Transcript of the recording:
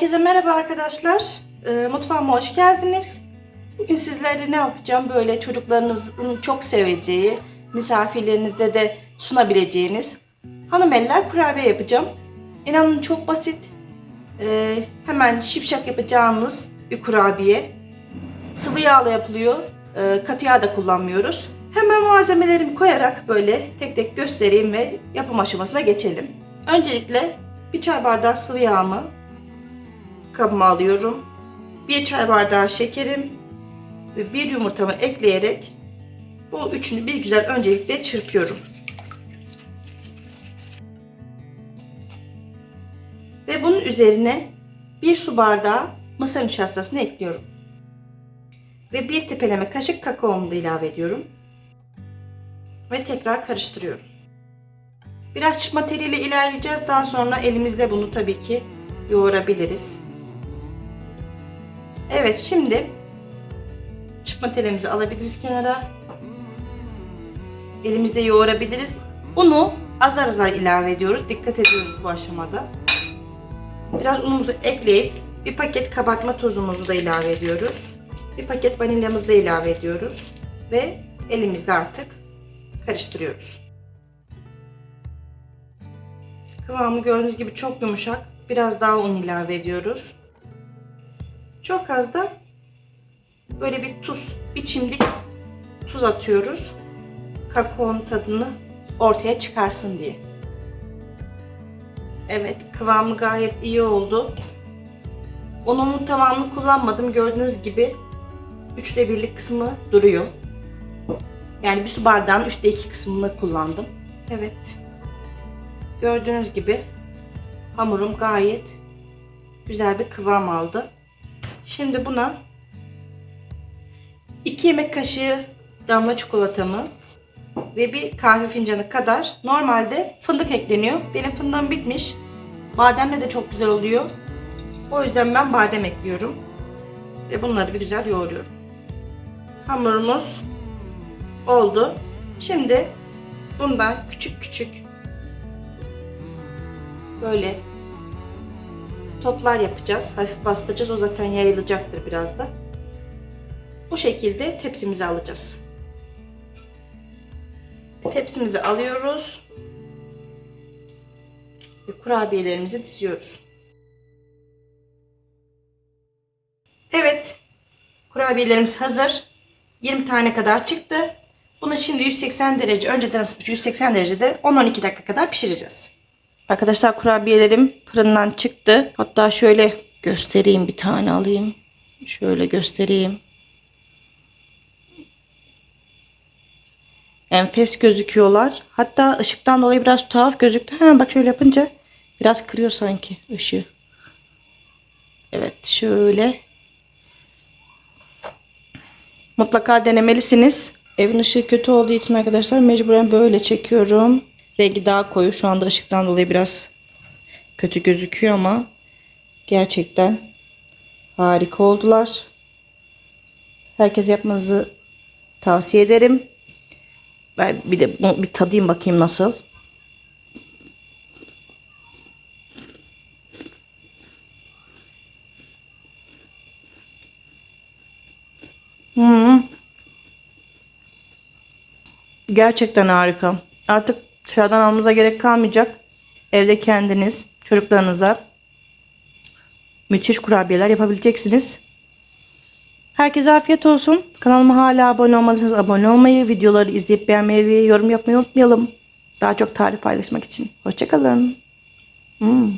Herkese merhaba arkadaşlar. Ee, mutfağıma hoş geldiniz. Bugün sizlerle ne yapacağım? Böyle çocuklarınızın çok seveceği, misafirlerinize de sunabileceğiniz hanım eller kurabiye yapacağım. İnanın çok basit. Ee, hemen şipşak yapacağınız bir kurabiye. Sıvı yağla yapılıyor. Ee, katı yağ da kullanmıyoruz. Hemen malzemelerimi koyarak böyle tek tek göstereyim ve yapım aşamasına geçelim. Öncelikle bir çay bardağı sıvı yağımı kabıma alıyorum. Bir çay bardağı şekerim ve bir yumurtamı ekleyerek bu üçünü bir güzel öncelikle çırpıyorum. Ve bunun üzerine bir su bardağı mısır nişastasını ekliyorum. Ve bir tepeleme kaşık kakaomu da ilave ediyorum. Ve tekrar karıştırıyorum. Biraz çırpma teliyle ilerleyeceğiz. Daha sonra elimizle bunu tabii ki yoğurabiliriz. Evet şimdi çırpma telimizi alabiliriz kenara. Elimizde yoğurabiliriz. Unu azar azar ilave ediyoruz. Dikkat ediyoruz bu aşamada. Biraz unumuzu ekleyip bir paket kabartma tozumuzu da ilave ediyoruz. Bir paket vanilyamızı da ilave ediyoruz. Ve elimizle artık karıştırıyoruz. Kıvamı gördüğünüz gibi çok yumuşak. Biraz daha un ilave ediyoruz. Çok az da böyle bir tuz, bir çimdik tuz atıyoruz. Kakaonun tadını ortaya çıkarsın diye. Evet, kıvamı gayet iyi oldu. Unumun tamamını kullanmadım. Gördüğünüz gibi üçte birlik kısmı duruyor. Yani bir su bardağının üçte iki kısmını kullandım. Evet. Gördüğünüz gibi hamurum gayet güzel bir kıvam aldı. Şimdi buna 2 yemek kaşığı damla çikolatamı ve bir kahve fincanı kadar normalde fındık ekleniyor. Benim fındığım bitmiş. Bademle de çok güzel oluyor. O yüzden ben badem ekliyorum. Ve bunları bir güzel yoğuruyorum. Hamurumuz oldu. Şimdi bundan küçük küçük böyle toplar yapacağız. Hafif bastıracağız. O zaten yayılacaktır biraz da. Bu şekilde tepsimize alacağız. Tepsimizi alıyoruz. Ve kurabiyelerimizi diziyoruz. Evet. Kurabiyelerimiz hazır. 20 tane kadar çıktı. Bunu şimdi 180 derece önceden ısıtmış 180 derecede 10-12 dakika kadar pişireceğiz. Arkadaşlar kurabiyelerim fırından çıktı. Hatta şöyle göstereyim bir tane alayım. Şöyle göstereyim. Enfes gözüküyorlar. Hatta ışıktan dolayı biraz tuhaf gözüktü. Ha, bak şöyle yapınca biraz kırıyor sanki ışığı. Evet şöyle. Mutlaka denemelisiniz. Evin ışığı kötü olduğu için arkadaşlar mecburen böyle çekiyorum. Rengi daha koyu. Şu anda ışıktan dolayı biraz kötü gözüküyor ama gerçekten harika oldular. Herkes yapmanızı tavsiye ederim. Ben bir de bunu bir tadayım bakayım nasıl. Hmm. Gerçekten harika. Artık dışarıdan almanıza gerek kalmayacak. Evde kendiniz çocuklarınıza müthiş kurabiyeler yapabileceksiniz. Herkese afiyet olsun. Kanalıma hala abone olmadıysanız abone olmayı, videoları izleyip beğenmeyi ve yorum yapmayı unutmayalım. Daha çok tarif paylaşmak için. Hoşçakalın. Hmm.